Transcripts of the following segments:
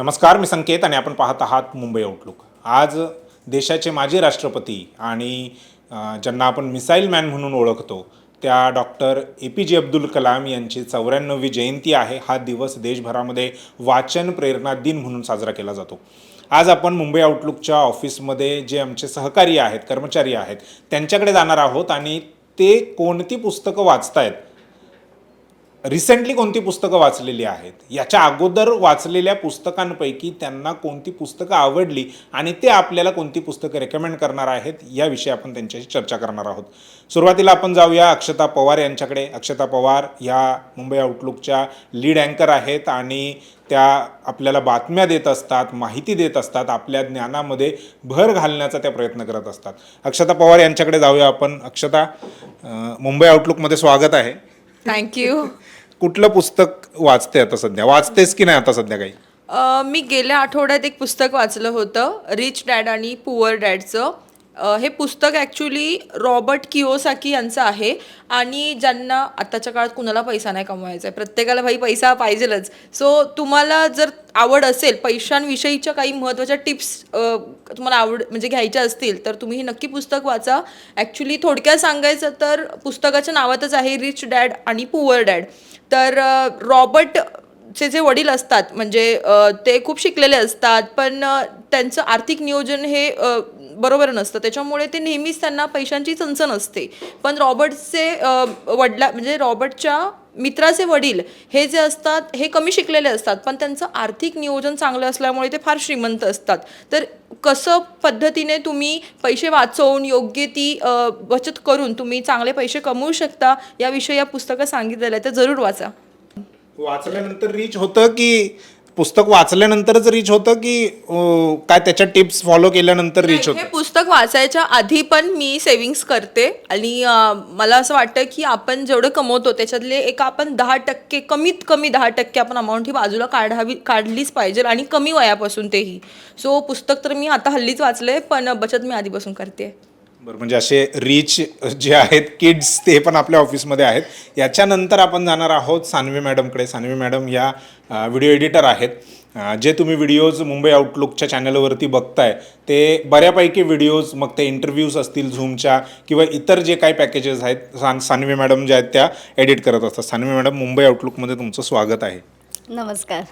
नमस्कार मी संकेत आणि आपण पाहत आहात मुंबई आउटलुक आज देशाचे माजी राष्ट्रपती आणि ज्यांना आपण मिसाईल मॅन म्हणून ओळखतो त्या डॉक्टर ए पी जे अब्दुल कलाम यांची चौऱ्याण्णवी जयंती आहे. हा दिवस देशभरामध्ये वाचन प्रेरणा दिन म्हणून साजरा केला जातो. आज आपण मुंबई आउटलुकच्या ऑफिसमध्ये जे आमचे सहकारी आहेत कर्मचारी आहेत त्यांच्याकडे जाणार आहोत आणि ते कोणती पुस्तकं वाचतायत रिसेंटली कोणती पुस्तकं वाचलेली आहेत? याच्या अगोदर वाचलेल्या पुस्तकांपैकी त्यांना कोणती पुस्तकं आवडली आणि ते आपल्याला कोणती पुस्तकं रेकमेंड करणार आहेत? याविषयी आपण त्यांच्याशी चर्चा करणार आहोत. सुरुवातीला आपण जाऊया अक्षता पवार यांच्याकडे. अक्षता पवार ह्या मुंबई आउटलुकच्या लीड अँकर आहेत आणि त्या आपल्याला बातम्या देत असतात माहिती देत असतात आपल्या ज्ञानामध्ये भर घालण्याचा त्या प्रयत्न करत असतात. अक्षता पवार यांच्याकडे जाऊया आपण. अक्षता मुंबई आउटलुकमध्ये स्वागत आहे. थँक्यू कुठलं पुस्तक वाचते आता सध्या? वाचतेस की नाही आता सध्या काही? अ, मी गेल्या आठवड्यात एक पुस्तक वाचलं होतं रिच डॅड आणि पुअर डॅडचं. अ, हे पुस्तक ॲक्च्युली रॉबर्ट किओसाकी यांचं आहे आणि ज्यांना आत्ताच्या काळात कुणाला पैसा नाही कमवायचा आहे. प्रत्येकाला भाई पैसा पाहिजेलच. सो तुम्हाला जर आवड असेल पैशांविषयीच्या काही महत्त्वाच्या टिप्स तुम्हाला आवड म्हणजे घ्यायच्या असतील तर तुम्ही हे नक्की पुस्तक वाचा. ॲक्च्युली थोडक्यात सांगायचं तर पुस्तकाच्या नावातच आहे रिच डॅड आणि पुअर डॅड. तर रॉबर्ट चे जे वडील असतात म्हणजे ते खूप शिकलेले असतात पण त्यांचं आर्थिक नियोजन हे बरोबर नसतं. त्याच्यामुळे ते नेहमीच त्यांना पैशांची चणचण असते. पण रॉबर्टचे वडला म्हणजे रॉबर्टच्या मित्राचे वडील हे जे असतात हे कमी शिकलेले असतात. पण त्यांचं आर्थिक नियोजन चांगलं असल्यामुळे ते फार श्रीमंत असतात. तर कसं पद्धतीने तुम्ही पैसे वाचवून योग्य ती बचत करून तुम्ही चांगले पैसे कमवू शकता याविषयी या पुस्तकात सांगितलेलं आहे. तर जरूर वाचा. वाचल्यानंतर रीच होतं की पुस्तक वाचल्यानंतरच रीच होतं की अं, काय त्याच्या टिप्स फॉलो केल्यानंतर रीच हे होतं? पुस्तक वाचायच्या आधी पण मी सेव्हिंग्स करते. आणि अं, मला असं वाटतं की आपण जेवढं कमवतो त्याच्यातले एक आपण दहा टक्के कमीत कमी दहा टक्के आपण अमाऊंट ही बाजूला काढावी काढलीच पाहिजे आणि कमी वयापासून तेही. सो पुस्तक तर मी आता हल्लीच वाचले पण बचत मी आधीपासून करते. बरं म्हणजे असे रीच जे आहेत किड्स ते पण आपल्या ऑफिसमध्ये आहेत. याच्यानंतर आपण जाणार आहोत सानवी मॅडमकडे सानवी मॅडम या व्हिडिओ एडिटर आहेत. जे तुम्ही व्हिडिओज मुंबई आउटलुकच्या चॅनलवरती बघताय ते बऱ्यापैकी व्हिडिओज मग ते इंटरव्ह्यूज असतील झूमच्या किंवा इतर जे काही पॅकेजेस आहेत सान सानवी मॅडम ज्या आहेत त्या एडिट करत असतात. सानवी मॅडम मुंबई आउटलुकमध्ये तुमचं स्वागत आहे. नमस्कार.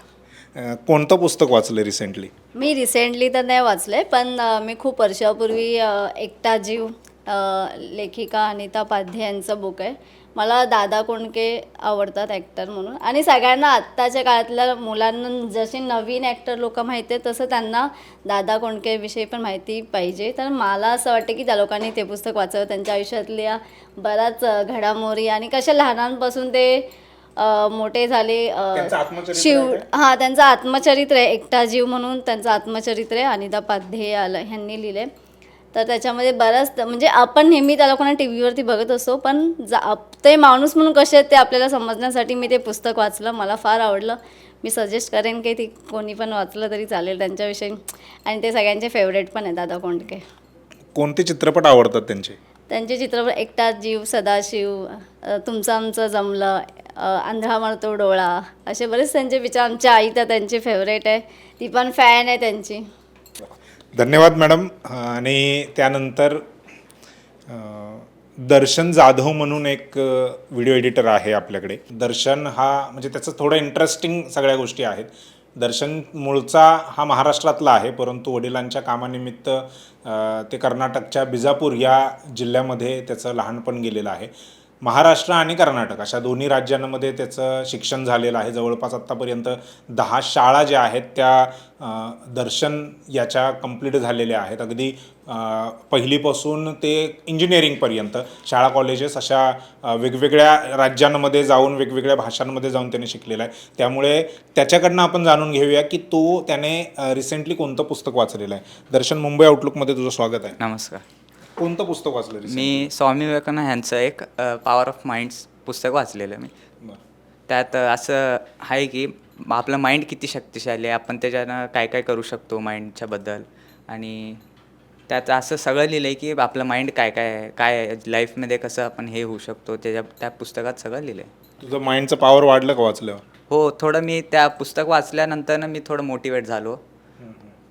कोणतं पुस्तक वाचलं रिसेंटली मी रिसेंटली तर नाही वाचलंय पण अ, मी खूप वर्षापूर्वी अ, एकटा जीव अ, लेखिका अनिता पाध्ये यांचं बुक आहे. मला दादा कोंडके आवडतात ॲक्टर म्हणून. आणि सगळ्यांना आत्ताच्या काळातल्या मुलांना जसे नवीन ॲक्टर लोक माहिती आहेत तसं त्यांना दादा कोंडकेविषयी पण माहिती पाहिजे. तर मला असं वाटतं की त्या लोकांनी ते पुस्तक वाचावं. त्यांच्या आयुष्यातल्या बऱ्याच अ, घडामोडी आणि कशा लहानांपासून ते मोठे झाले शिव हां त्यांचं आत्मचरित्र आहे एकटा जीव म्हणून त्यांचं आत्मचरित्र आहे अनिता पाध्ये आलं ह्यांनी लिहिले तर त्याच्यामध्ये बऱ्याच म्हणजे आपण नेहमी त्या लोकांना टी व्हीवरती बघत असतो पण जा ते माणूस म्हणून कसे आहेत ते आपल्याला समजण्यासाठी मी ते पुस्तक वाचलं मला फार आवडलं. मी सजेस्ट करेन की ती कोणी पण वाचलं तरी चालेल त्यांच्याविषयी. आणि ते सगळ्यांचे फेवरेट पण आहे दादा कोंडके. कोणते चित्रपट आवडतात त्यांचे? त्यांचे चित्रपट एकटा जीव सदाशिव तुमचं आमचं जमलं आंधळा मारतो डोळा. असे बरेच त्यांचे विचार. आमच्या आई तर त्यांची फेवरेट आहे. ती पण फॅन आहे त्यांची. धन्यवाद मॅडम आणि त्यानंतर दर्शन जाधव म्हणून एक व्हिडिओ एडिटर आहे आपल्याकडे. दर्शन हा म्हणजे त्याचं थोडं इंटरेस्टिंग सगळ्या गोष्टी आहेत. दर्शन मूळचा हा महाराष्ट्रातला आहे परंतु वडिलांच्या कामानिमित्त ते कर्नाटकच्या बिजापूर या जिल्ह्यामध्ये त्याचं लहानपण गेलेलं आहे. महाराष्ट्र आणि कर्नाटक अशा दोन्ही राज्यांमध्ये त्याचं शिक्षण झालेलं आहे. जवळपास आत्तापर्यंत दहा शाळा ज्या आहेत त्या दर्शन याच्या कंप्लीट झालेल्या आहेत. अगदी पहिलीपासून ते इंजिनिअरिंगपर्यंत शाळा कॉलेजेस अशा वेगवेगळ्या राज्यांमध्ये जाऊन वेगवेगळ्या भाषांमध्ये जाऊन त्याने शिकलेला आहे. त्यामुळे त्याच्याकडनं आपण जाणून घेऊया की तो त्याने रिसेंटली कोणतं पुस्तक वाचलेलं आहे. दर्शन मुंबई आउटलुकमध्ये तुझं स्वागत आहे. नमस्कार. कोणतं पुस्तक वाचलं? मी स्वामी विवेकानंद ह्यांचं एक पॉवर ऑफ माइंड्स पुस्तक वाचलेलं मी. बरं. त्यात अ, असं आहे की आपलं माइंड किती शक्तिशाली आहे आपण त्याच्यानं काय काय करू शकतो माइंडच्या बद्दल. आणि त्यात असं सगळं लिहिलं आहे की आपलं माइंड काय काय आहे काय लाईफमध्ये कसं आपण हे होऊ शकतो त्याच्या त्या पुस्तकात सगळं लिहिलं आहे तुझं माइंडचं पॉवर वाढलं का वाचल्यावर? हो थोडं मी त्या पुस्तक वाचल्यानंतर ना मी थोडं मोटिवेट झालो.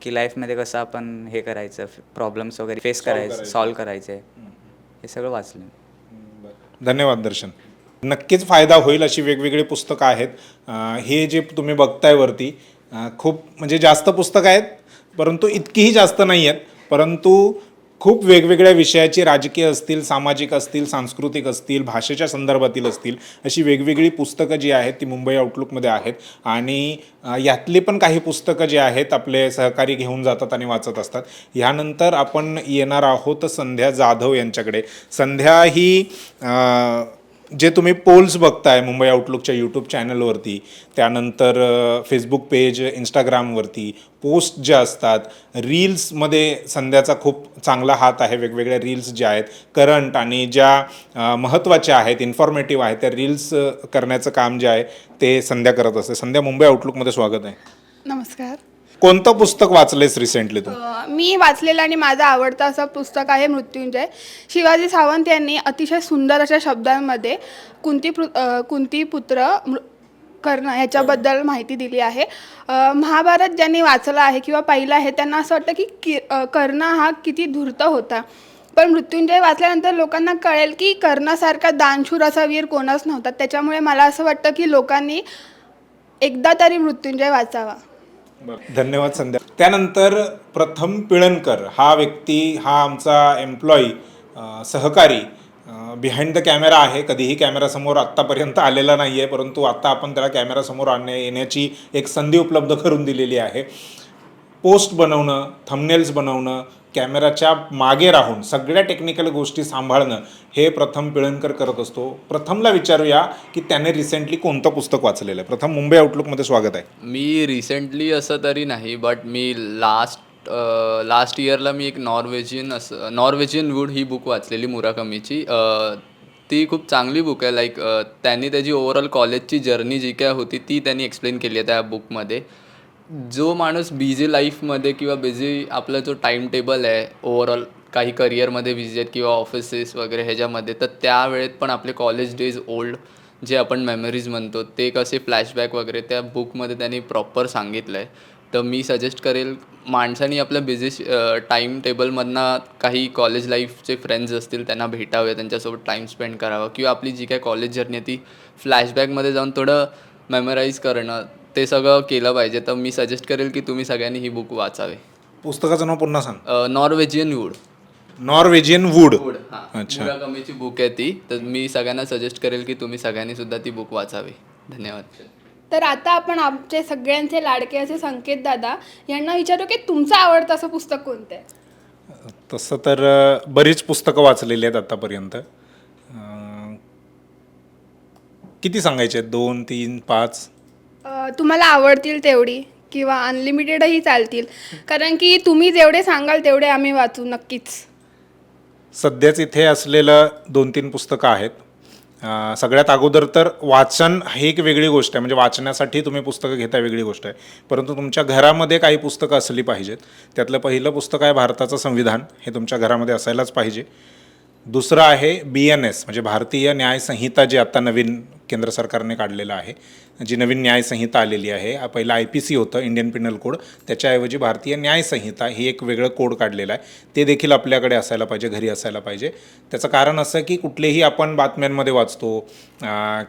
की लाईफमध्ये कसं आपण हे करायचं प्रॉब्लेम्स वगैरे फेस करायचं सॉल्व करायचे. हे सगळं वाचलं मी. धन्यवाद दर्शन. नक्कीच फायदा होईल अशी वेगवेगळी पुस्तकं आहेत. अं, हे जे तुम्ही बघताय वरती अं, खूप म्हणजे जास्त पुस्तकं आहेत परंतु इतकीही जास्त नाही आहेत परंतु खूप वेगवेगळ्या विषयाची राजकीय असतील सामाजिक असतील सांस्कृतिक असतील भाषेच्या संदर्भातील असतील अशी वेगवेगळी पुस्तकं जी आहेत ती मुंबई आउटलुकमध्ये आहेत. आणि यातली पण काही पुस्तकं जी आहेत आपले सहकारी घेऊन जातात आणि वाचत असतात. ह्यानंतर आपण येणार आहोत संध्या जाधव यांच्याकडे. संध्या ही जे तुम्ही पोल्स बघताय मुंबई आउटलुकच्या यूट्यूब चॅनलवरती त्यानंतर फेसबुक पेज इंस्टाग्रामवरती पोस्ट ज्या असतात रील्समध्ये संध्याचा खूप चांगला हात आहे वेगवेगळ्या रील्स ज्या आहेत करंट आणि ज्या महत्त्वाच्या आहेत इन्फॉर्मेटिव्ह आहेत त्या रील्स करण्याचं काम जे आहे ते संध्या करत असते. संध्या मुंबई आउटलुकमध्ये स्वागत आहे. नमस्कार. कोणतं पुस्तक वाचलेस रिसेंटली तू? मी वाचलेलं आणि माझं आवडतं असं पुस्तक आहे मृत्युंजय. शिवाजी सावंत यांनी अतिशय सुंदर अशा शब्दांमध्ये कुंती पु अ, कुंती पुत्र मृ कर्ण ह्याच्याबद्दल माहिती दिली आहे. अ, महाभारत ज्यांनी वाचलं आहे किंवा पाहिलं आहे त्यांना असं वाटतं की कि अ, कर्ण हा किती धूर्त होता. पण मृत्युंजय वाचल्यानंतर लोकांना कळेल की कर्णासारखा दानशूर असा वीर कोणच नव्हता. त्याच्यामुळे मला असं वाटतं की लोकांनी एकदा तरी मृत्युंजय वाचावा. धन्यवाद संध्या. त्यानंतर प्रथम पिळणकर हा व्यक्ती हा आमचा एम्प्लॉई सहकारी बिहाइंड द कॅमेरा आहे. कधीही कॅमेरासमोर आत्तापर्यंत आलेला नाही आहे परंतु आत्ता आपण त्याला कॅमेरासमोर आणण्या येण्याची एक संधी उपलब्ध करून दिलेली आहे. पोस्ट बनवणं थंबनेल्स बनवणं कॅमेराच्या मागे राहून सगळ्या टेक्निकल गोष्टी सांभाळणं हे प्रथम पिळणकर करत असतो. प्रथमला विचारूया की त्याने रिसेंटली कोणतं पुस्तक वाचलेलं आहे? प्रथम मुंबई आउटलुकमध्ये स्वागत आहे. मी रिसेंटली असं तरी नाही बट मी लास्ट लास्ट इयरला मी एक नॉर्वेजियन असं नॉर्वेजियन वूड ही बुक वाचलेली मुराकमीची. ती खूप चांगली बुक आहे. लाईक त्यांनी त्याची ओव्हरऑल कॉलेजची जर्नी जी काय होती ती त्यांनी एक्सप्लेन केली आहे त्या बुकमध्ये जो माणूस बिझी लाईफमध्ये किंवा बिझी आपला जो टाईम टेबल आहे ओवरऑल काही करिअरमध्ये बिझी आहेत किंवा ऑफिसेस वगैरे ह्याच्यामध्ये तर त्यावेळेत पण आपले कॉलेज डेज ओल्ड जे आपण मेमरीज म्हणतो ते कसे फ्लॅशबॅक वगैरे त्या बुकमध्ये त्यांनी प्रॉपर सांगितलं आहे तर मी सजेस्ट करेल माणसाने आपल्या बिझी टाईम टेबलमधनं काही कॉलेज लाईफचे फ्रेंड्स असतील त्यांना भेटावे त्यांच्यासोबत टाईम स्पेंड करावा किंवा आपली जी काय कॉलेज जर्नी आहे ती फ्लॅशबॅकमध्ये जाऊन थोडं मेमराईज करणं ते सगळं केलं पाहिजे. तर मी सजेस्ट करेल की तुम्ही सगळ्यांनी ही बुक वाचावे. पुस्तकाचं नाव पुन्हा सांग. Norwegian wood Norwegian wood wood हां. अच्छा. मुराकमीची बुक आहे ती. तर मी सगळ्यांना सजेस्ट करेल की तुम्ही सगळ्यांनी सुद्धा ती बुक वाचावी. धन्यवाद. तर आता आपण आमचे सगळ्यांचे लाडके असे संकेत दादा यांना विचारू की तुमचं आवडतं असं पुस्तक कोणतं? आहे तसं तर अ, बरीच पुस्तकं वाचलेली आहेत आत्तापर्यंत अ, किती सांगायचे आहेत? दोन तीन पाच? तुम्हाला आवडतील तेवढी किंवा अनलिमिटेडही चालतील. कारण की तुम्ही जेवढे सांगाल तेवढे आम्ही वाचू नक्कीच. सध्याच इथे असलेलं दोन तीन पुस्तकं आहेत. सगळ्यात अगोदर तर वाचन ही एक वेगळी गोष्ट आहे. म्हणजे वाचण्यासाठी तुम्ही पुस्तकं घेता वेगळी गोष्ट आहे. परंतु तुमच्या घरामध्ये काही पुस्तकं असली पाहिजेत. त्यातलं पहिलं पुस्तक आहे भारताचं संविधान. हे तुमच्या घरामध्ये असायलाच पाहिजे. दुसरं आहे बी एन एस म्हणजे भारतीय न्याय संहिता जी आत्ता नवीन केंद्र सरकारने काढलेलं आहे. जी नवीन न्याय संहिता आलेली आहे पहिलं आय पी सी होतं इंडियन पिनल कोड त्याच्याऐवजी भारतीय न्याय संहिता ही एक वेगळं कोड काढलेलं आहे. ते देखील आपल्याकडे असायला पाहिजे घरी असायला पाहिजे. त्याचं कारण असं की कुठलेही आपण बातम्यांमध्ये वाचतो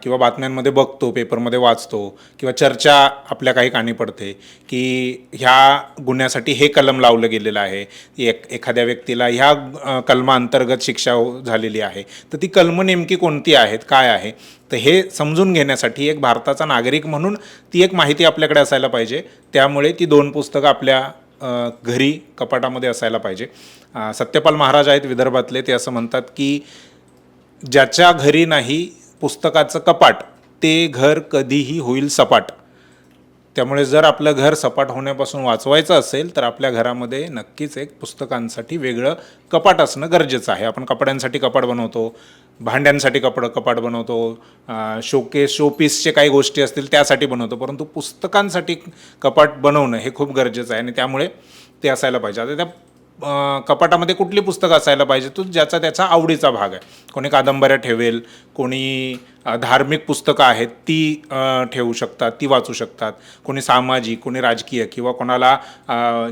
किंवा बातम्यांमध्ये बघतो पेपरमध्ये वाचतो किंवा चर्चा आपल्या काही कानी पडते की ह्या गुन्ह्यासाठी हे कलम लावलं गेलेलं आहे. एक एखाद्या व्यक्तीला ह्या अं, कलमाअंतर्गत शिक्षा झालेली आहे. तर ती कलमं नेमकी कोणती आहेत काय आहे? तर हे समजून घेण्यासाठी एक भारताचा नागरिक म्हणून ती एक माहिती आपल्याकडे असायला पाहिजे. त्यामुळे ती दोन पुस्तकं आपल्या घरी कपाटामध्ये असायला पाहिजे. सत्यपाल महाराज आहेत विदर्भातले ते असं म्हणतात की ज्याच्या घरी नाही पुस्तकाचं कपाट ते घर कधीही होईल सपाट. त्यामुळे जर आपलं घर सपाट होण्यापासून वाचवायचं असेल तर आपल्या घरामध्ये नक्कीच एक पुस्तकांसाठी वेगळं कपाट असणं गरजेचं आहे. आपण कपड्यांसाठी कपाट बनवतो भांड्यांसाठी कपड कपाट बनवतो शोके शोपीसचे काही गोष्टी असतील त्यासाठी बनवतो. परंतु पुस्तकांसाठी कपाट बनवणं हे खूप गरजेचं आहे आणि त्यामुळे ते असायला पाहिजे. आता त्या कपाटामध्ये कुठली पुस्तकं असायला पाहिजे? तो ज्याचा त्याचा आवडीचा भाग आहे. कोणी कादंबऱ्या ठेवेल कोणी धार्मिक पुस्तकं आहेत ती ठेवू शकतात ती वाचू शकतात. कोणी सामाजिक कोणी राजकीय किंवा कोणाला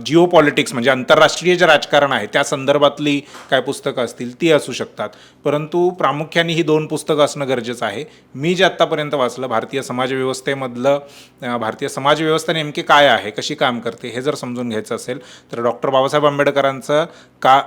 जिओ पॉलिटिक्स म्हणजे आंतरराष्ट्रीय जे राजकारण आहे त्या संदर्भातली काय पुस्तकं असतील ती असू शकतात. परंतु प्रामुख्याने ही दोन पुस्तकं असणं गरजेचं आहे. मी जे आत्तापर्यंत वाचलं भारतीय समाजव्यवस्थेमधलं भारतीय समाजव्यवस्था नेमकी काय आहे कशी काम करते हे जर समजून घ्यायचं असेल तर डॉक्टर बाबासाहेब आंबेडकरांचं का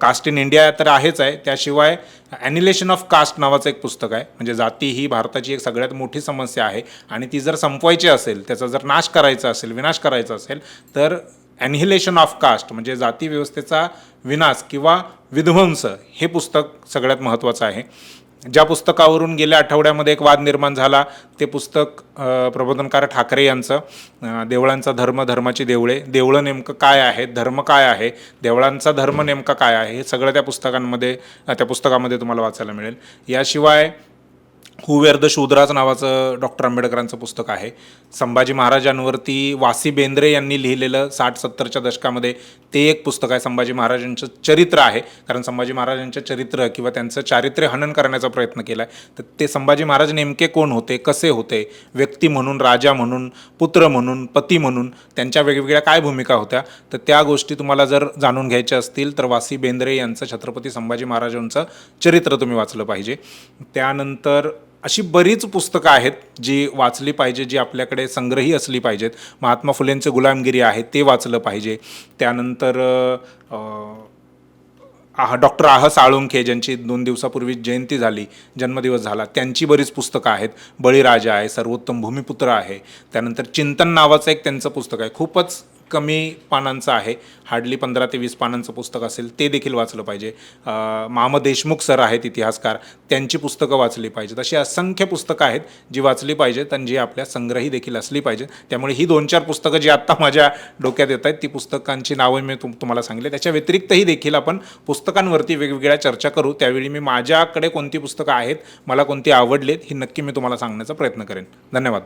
कास्ट इन इंडिया तर आहेच आहे. त्याशिवाय ॲनिलेशन ऑफ कास्ट नावाचं एक पुस्तक आहे म्हणजे जाती ही भारताची एक सगळ्यात मोठी समस्या आहे. आणि ती जर संपवायची असेल त्याचा जर नाश करायचा असेल विनाश करायचा असेल तर ॲनिहिलेशन ऑफ कास्ट म्हणजे जाती व्यवस्थेचा विनाश किंवा विध्वंस हे पुस्तक सगळ्यात महत्त्वाचं आहे. ज्या पुस्तकावरून गेल्या आठवड्यामध्ये एक वाद निर्माण झाला ते पुस्तक प्रबोधनकार ठाकरे यांचं देवळांचा धर्म धर्माची देवळे देवळं नेमकं काय आहे धर्म काय आहे देवळांचा धर्म नेमका काय आहे हे सगळं त्या पुस्तकांमध्ये त्या पुस्तकामध्ये तुम्हाला वाचायला मिळेल. याशिवाय हु वेअर द शूद्राज नावाचं डॉक्टर आंबेडकरांचं पुस्तक आहे. संभाजी महाराजांवरती वासी बेंद्रे यांनी लिहिलेलं साठ सत्तरच्या दशकामध्ये ते एक पुस्तक आहे. संभाजी महाराजांचं चरित्र आहे. कारण संभाजी महाराजांचं चरित्र किंवा त्यांचं चारित्र्य हनन करण्याचा प्रयत्न केला आहे तर ते संभाजी महाराज नेमके कोण होते? कसे होते? व्यक्ती म्हणून राजा म्हणून पुत्र म्हणून पती म्हणून त्यांच्या वेगवेगळ्या काय भूमिका होत्या? तर त्या गोष्टी तुम्हाला जर जाणून घ्यायच्या असतील तर वासी बेंद्रे यांचं छत्रपती संभाजी महाराजांचं चरित्र तुम्ही वाचलं पाहिजे. त्यानंतर अशी बरीच पुस्तकं आहेत जी वाचली पाहिजे जी आपल्याकडे संग्रही असली पाहिजेत. महात्मा फुलेंचे गुलामगिरी आहे ते वाचलं पाहिजे. त्यानंतर आह डॉक्टर आह साळुंखे ज्यांची दोन दिवसापूर्वी जयंती झाली जन्मदिवस झाला त्यांची बरीच पुस्तकं आहेत. बळीराजा आहे सर्वोत्तम भूमिपुत्र आहे. त्यानंतर चिंतन नावाचं एक त्यांचं पुस्तक आहे. खूपच कमी पानांचं आहे. हार्डली पंधरा ते वीस पानांचं पुस्तक असेल ते देखील वाचलं पाहिजे. अं, देशमुख सर आहेत इतिहासकार त्यांची पुस्तकं वाचली पाहिजेत. अशी असंख्य पुस्तकं आहेत जी वाचली पाहिजेत आणि जी आपल्या संग्रही देखील असली पाहिजेत. त्यामुळे ही दोन चार पुस्तकं जी आत्ता माझ्या डोक्यात येत आहेत ती पुस्तकांची नावं मी तुम तुम्हाला सांगले त्याच्या व्यतिरिक्तही देखील आपण पुस्तकांवरती वेगवेगळ्या चर्चा करू. त्यावेळी मी माझ्याकडे कोणती पुस्तकं आहेत मला कोणती आवडलीत ही नक्की मी तुम्हाला सांगण्याचा प्रयत्न करेन. धन्यवाद.